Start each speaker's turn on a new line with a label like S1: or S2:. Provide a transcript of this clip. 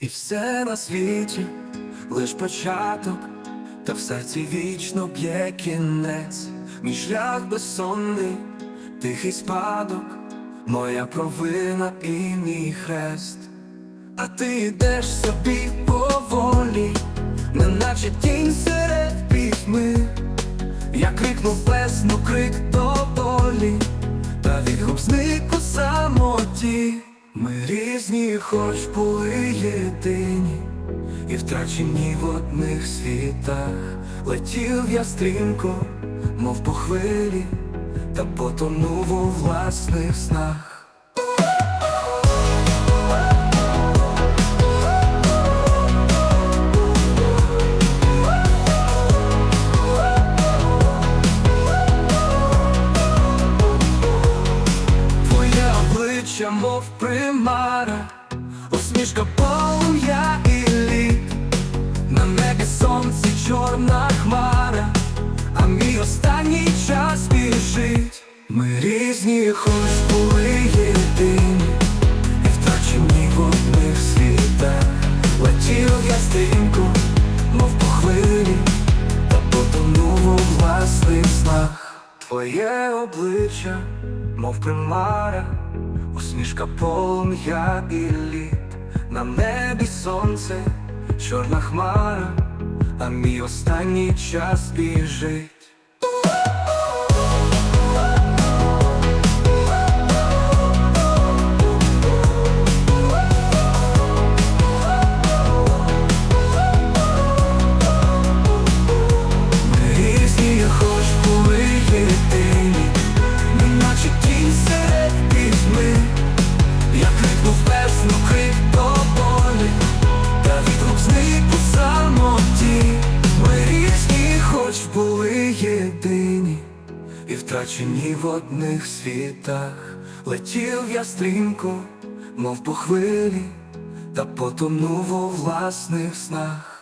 S1: І все на світі, лиш початок, та в серці вічно б'є кінець, мій шлях безсонний, тихий спадок, моя провина і мій хрест. А ти йдеш собі поволі, неначе тінь серед пітьми. Я крикнув плесну крик до болі, та відгук зник у самоті. Ми різні, хоч були єдині, і втрачені в одних світах. Летів я стрімко, мов по хвилі, та потонув у власних снах. Обличчя, мов примара, усмішка полум'я і лід, на небі сонце чорна хмара, а мій останній час біжить. Ми різні, хоч були єдині, і втрачені в одних світах. Летів я стрімко, мов по хвилі, та потонув у власних снах. Твоє обличчя, мов примара, усмішка полум'я і лід, на небі сонце, чорна хмара, а мій останній час біжить. І втрачені в одних світах. Летів я стрімко, мов по хвилі, та потонув у власних снах.